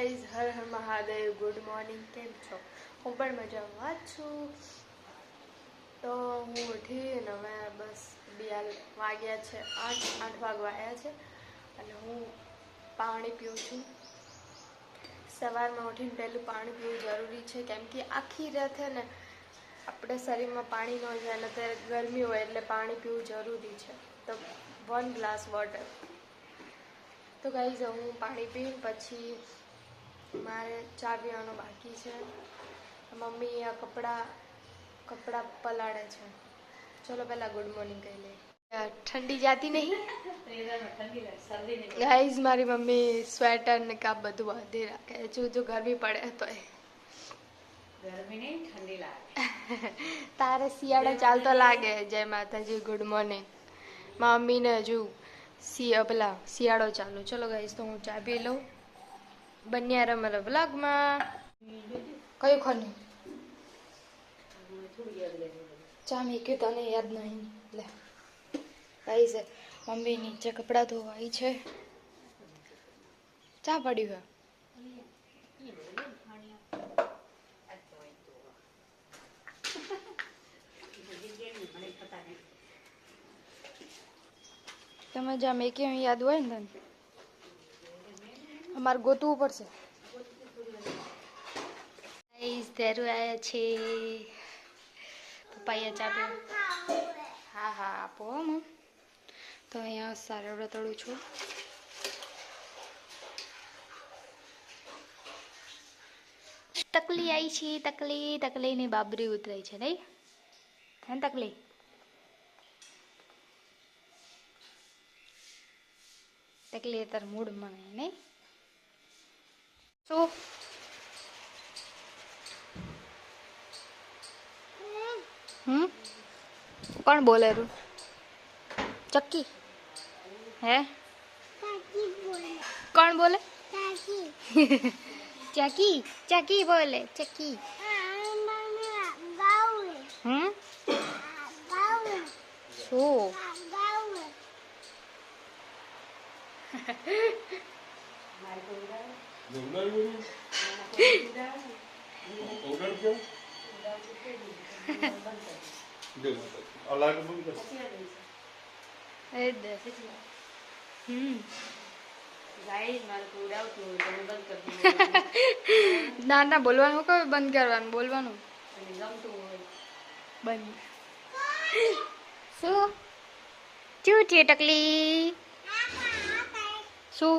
Guys હર હર Mahadev good morning કેમ છો? હું પણ મજામાં છું. તો હું ઉઠી અને હવે બસ બિયાલ વાગ્યા છે, આઠ આઠ વાગવા આવ્યા છે. અને હું પાણી પીઉં છું. સવારમાં ઉઠીને પહેલું પાણી પીવું જરૂરી છે, કેમ કે આખી રાતે ને, આપણે શરીરમાં પાણી ન જાય અને અત્યારે ગરમી હોય એટલે પાણી પીવું જરૂરી છે. તો વન ગ્લાસ વોટર તો ગાઈઝ હું પાણી પીને પછી મારે ચા પીવાનું બાકી છે. મમ્મી આ કપડાં કપડાં પલાળે છે. ચલો પહેલાં ગુડ મોર્નિંગ કહી લે ઠંડી જાતી નહીં? ગાઈઝ મારી મમ્મી સ્વેટર ને કાપ બધું બાંધી રાખે. જો જો ગરમી પડે તો તારે શિયાળો ચાલતો લાગે. જય માતાજી ગુડ મોર્નિંગ મમ્મીને હજુ સી પેલા શિયાળો ચાલુ. ચલો ગાઈઝ તો હું ચા પી લઉં. બન્યા બ્લોગ વ્લોગમાં કયું ખોની ચા મેં તને યાદ નહીં. લે. ગાઈસ મમ્મી નીચે કપડાં ધોવાઈ છે. ચા પડ્યું હે? તમે જ્યાં મેં યાદ હોય ને તને? અમારે ગોતવું પડશે. ધેરુ આવ્યા છે. પપ્પાએ ચા હા હા, આપો મમ તો અહીંયા સારું તળું છું. તકલી આવી છે, તકલી તકલીની બાબરી ઉતરાઈ છે, નહીં? હે તકલી? તકલી તાર મૂડ મને નહીં? શું હમ કોણ બોલે રૂ ચક્કી. હે? કોણ બોલે? ચકી ચકી બોલે ચકી હમ? શું? મારે ના ના બોલવાનું કયું બંધ કરવાનું બોલવાનું બંધ શું શું છે ટકલી શું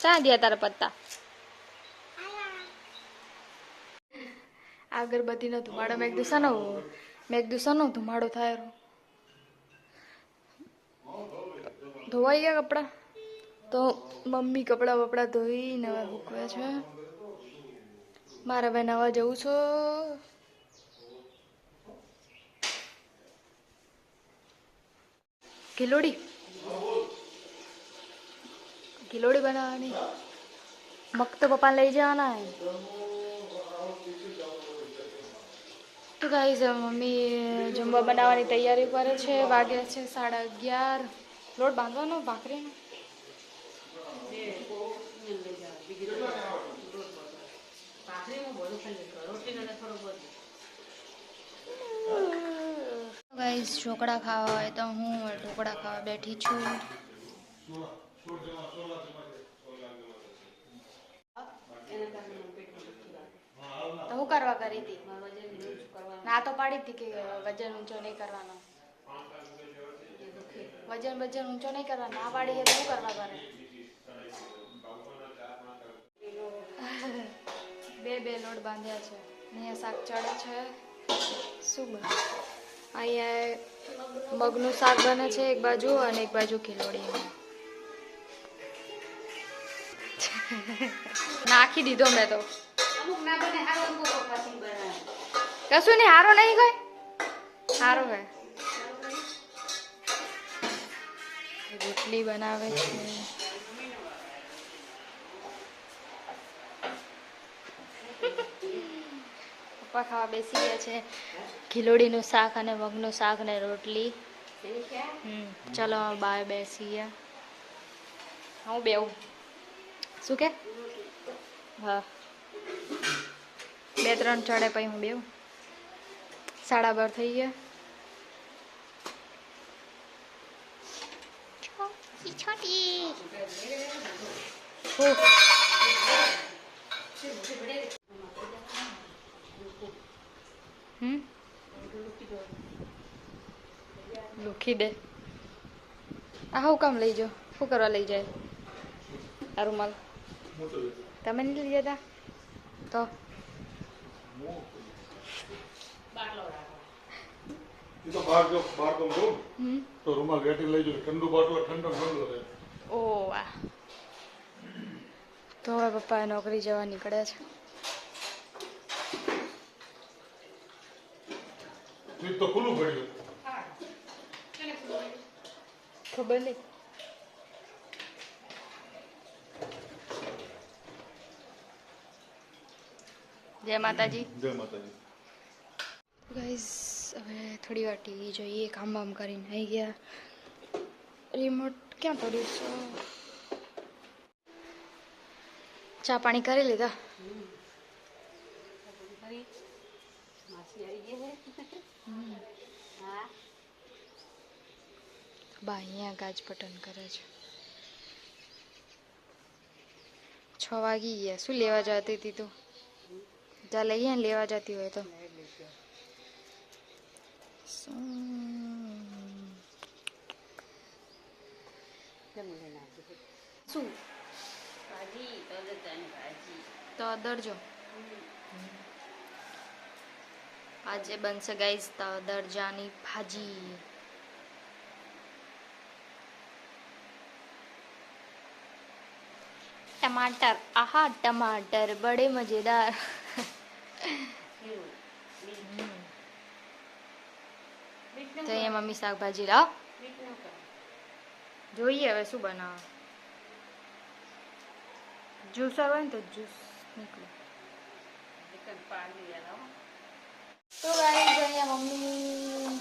ચા દે તારા પત્તા અગરબત્તીનો ધુમાડો મેં કીધું શાનો મેં કીધું શાનો ધુમાડો થાય? ધોવાઈ ગયા કપડાં તો મમ્મી કપડાં બપડા ધોઈ નવા મૂકવે છે મારે હવે નવા જવું છો ખીલોડી ખીલોડી બનાવવાની મગ તો પપ્પા લઈ જવાના તો ગાઈઝ મમ્મી જમવા બનાવવાની તૈયારી કરે છે વાગ્યા છે સાડા અગિયાર લોટ બાંધવાનો ભાખરીનો ગાઈઝ ઢોકળા ખાવા હોય તો હું ઢોકળા ખાવા બેઠી છું. તો હું કરવા કરી ના તો પાડી હતી વજન ઊંચો નહીં કરવાનો. વજન વજન ઊંચો નહીં કરવાનો. ના પાડી કરવા કરે? બે બે લોટ બાંધ્યા છે. અહીંયા શાક ચડે છે. શું બને? અહીંયા મગનું શાક બને છે એક બાજુ અને એક બાજુ ખીલોડી નાખી દીધો મેં તો. કશું નહીં, હારો નહીં ગઈ? હારો હે રોટલી બનાવે છે. પપ્પા ખાવા બેસી ગયા છે. ખીલોડીનું શાક અને મગનું શાક ને રોટલી. ચલો, બાય બેસીએ હું બેવું શું કે? હા. બે ત્રણ ચડે પછી હું બેવું સાડા બાર થઈ ગયા. છોટી છોટી. ઓહ. હમ? લુખી દે. આ હું કામ લઈ જાઓ શું કરવા લઈ જાય? આ રૂમાલ મોટો છે. તમે નહીં લઈ જતા? તો? તો બહાર જો બહાર તો જવું તો રૂમાલ વેટી લઈ જજો ઠંડુ બાટલો ઠંડો ઠંડો રહે ઓ વાહ. તો હવે પપ્પા નોકરી જવા નીકળ્યા છે. ફ્રીજ તો ખુલ્લું પડ્યું? ખબર નહીં. જય માતાજી. જય માતાજી. ગાઈઝ હવે થોડી વાર ટીવી જોઈએ કામ બામ કરીને આવી ગયા. રિમોટ ક્યાં પડ્યું છે? ચા પાણી કરી લીધા? માસી આવી ગઈ છે હા બા અહીંયા ગાજ પટન કરે છે. છ વાગી ગયા. શું લેવા જતી હતી તું? જા લઈએ ને લેવા જતી હોય તો શું કેમ લઈને આવી છે શું ભાજી તલતાની ભાજી તો દરજો આજે બનશે ગાઈસ દરજાની ભાજી. ટમાટર. આહા ટમાટર. બડે મજેદાર. તો અહીંયા મમ્મી શાકભાજી લાવ. બીટ ન કરો જોઈએ હવે શું બનાવો? જ્યુસર હોય ને તો જ્યુસ નીકળે. ચિકન પાડી દેલા તો ગાઈસ અહીંયા મમ્મી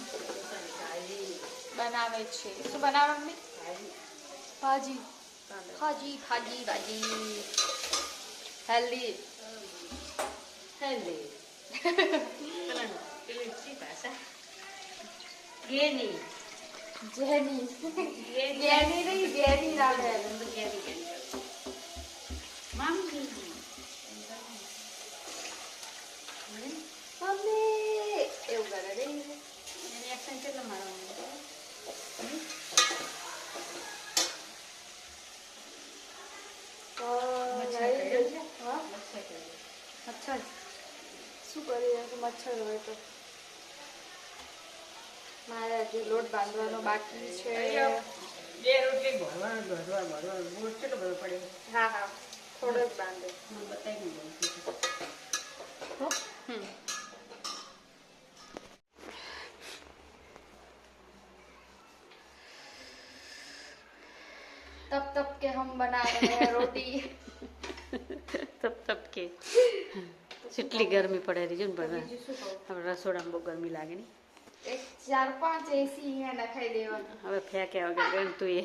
ભાજી બનાવે છે. શું બનાવે મમ્મી? ભાજી ભાજી. ભાજી ભાજી ભાજી. હેલ્ધી. હેલ્ધી પેલા પેલી શી ભાષા ગેની જેની ગેની ગેની નહીં ગેની લાગે ગેની ગેની મામી મમ્મી એવું કરે રે એની એક્શન કેટલા મારવાનું તો મચ્છર guys, છે? હા મચ્છર કર્યું. મચ્છર શું કરીએ તો મચ્છર હોય તો મારે હજી લોટ બાંધવાનો બાકી છે બે રોટલી ભરવાનું ભરવાનું ભરવાનું બહુ કેટલો બધો પડે હા હા થોડો જ બાંધે મને બતાવી દઉં હમ तब तब के हम बना रहे हैं रोटी તપ તપ કે કેટલી ગરમી પડે રહી છે ને બધા રસોડામાં બહુ ગરમી લાગે ને એક ચાર પાંચ એસી અહીંયા નખાઈ દેવાના. હવે ફેંક્યા વગર ગણતું એ.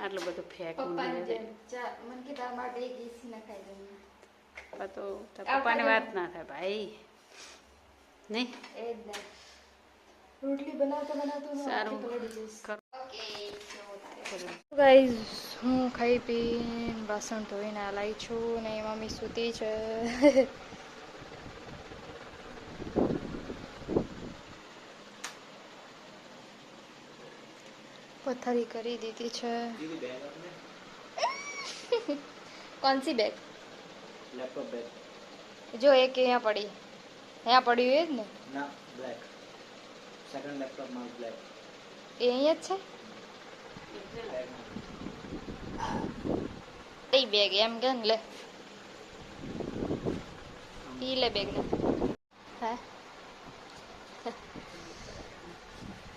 આટલું બધું ફેંકવું મને કે તારા માટે એક એસી નખાઈ પપ્પા તો પપ્પાને વાત ના થાય ભાઈ. નહીં? એ જ રોટલી બનાવતો બનાવતો સારું. ગાઈઝ હું ખાઈ પીને વાસણ ધોઈને લાવી છું ને મમ્મી સૂતી છે. પથારી કરી દીધી છે. કોણ સી બેગ લેપટોપ બેગ જો એક અહીંયા પડી. અહીંયા પડ્યું એ જ ને? ના બ્લેક સેકન્ડ લેપટોપમાં બ્લેક એ અહીંયા જ છે? કઈ બેગ એમ કે લે ઈ લે બેગ હે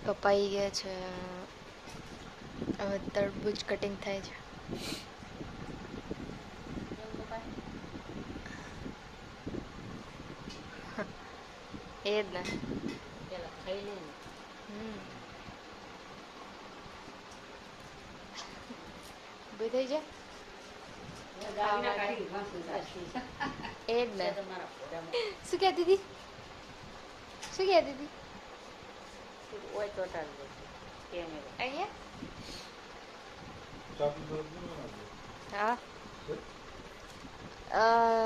કપાઈ ગયા છે હવે તરબૂજ કટિંગ થાય છે એ જ ને પેલા ખાઈ લે ને હમ ઊભી થઈ જા. એ જ ને. શું કહેતી હતી? શું કહેતી હતી? અહીંયા. હા.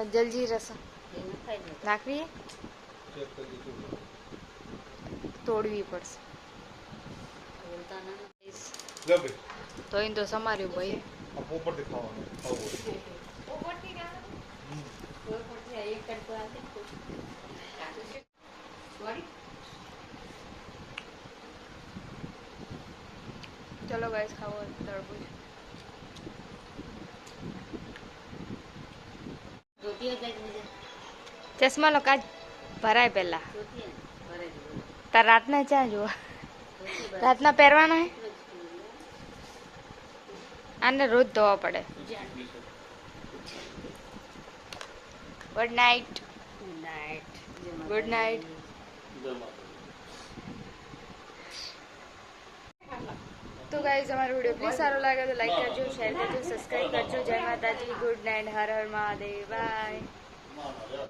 જલજી રસમ નાખવી તોડવી પડશે. તો એને તો સમાર્યું ભાઈ. આ પોપટથી ખાવાનું ખાવું હોય. ચલો ગાઈસ ખાવો તરબૂચ ચશ્મા લો કાચ ભરાય પહેલા. તાર રાતના ચા જુઓ રાતના પહેરવાના હે? આને રોજ ધોવા પડે. ગુડ નાઇટ ગુડ નાઇટ તો ગાઈઝ અમારો વીડિયો પ્લીઝ સારો લાગે તો લાઈક કરજો શેર કરજો સબસ્ક્રાઈબ કરજો. જય માતાજી. ગુડ નાઇટ હર હર મહાદેવ. બાય